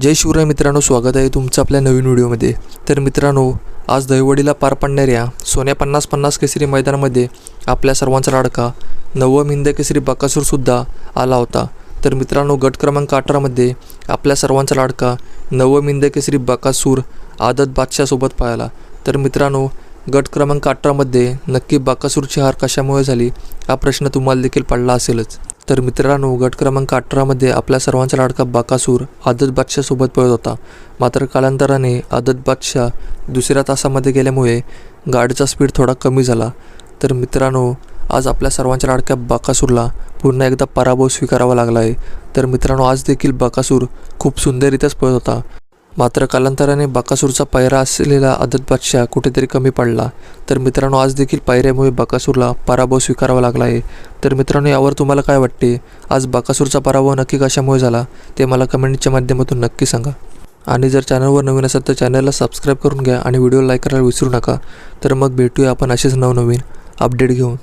जय शिवराय मित्रांनो स्वागत आहे तुमचं आपल्या नवीन व्हिडिओमध्ये. तर मित्रांनो आज दहिवडीला पार पडणाऱ्या सोन्या पन्नास पन्नास केसरी मैदानामध्ये आपल्या सर्वांचा लाडका नवम हिंद केसरी बकासूरसुद्धा आला होता. तर मित्रांनो गट क्रमांक अठरामध्ये आपल्या सर्वांचा लाडका नवम हिंद केसरी बकासूर आदत बादशाहसोबत पाळाला. तर मित्रांनो गट क्रमांक अठरामध्ये नक्की बाकासूरची हार कशामुळे झाली हा प्रश्न तुम्हाला देखील पडला असेलच. तर मित्रांनो गट क्रमांक अठरामध्ये आपल्या सर्वांचा लाडका बाकासूर आदत बादशाहसोबत पळत होता. मात्र कालांतराने आदत बादशाह दुसऱ्या तासामध्ये गेल्यामुळे गाडीचा स्पीड थोडा कमी झाला. तर मित्रांनो आज आपल्या सर्वांच्या लाडक्या बाकासूरला पुन्हा एकदा पराभव स्वीकारावा लागला आहे तर मित्रांनो आज देखील बाकासूर खूप सुंदररित्याच पळत होता. मात्र कालांतराने बाकासूरचा पायरा असलेला आदत बादशाह कुठेतरी कमी पडला. तर मित्रांनो आज देखील पायऱ्यामुळे बाकासूरला पराभव स्वीकारावा लागला आहे. तर मित्रांनो यावर तुम्हाला काय वाटते? आज बाकासूरचा पराभव नक्की कशामुळे झाला? ते मला कमेंटच्या माध्यमातून नक्की सांगा. आणि जर चॅनलवर नवीन असेल तर चॅनलला सबस्क्राईब करून घ्या आणि व्हिडिओ लाईक करायला विसरू नका. तर मग भेटूया आपण असेच नवनवीन अपडेट घेऊन.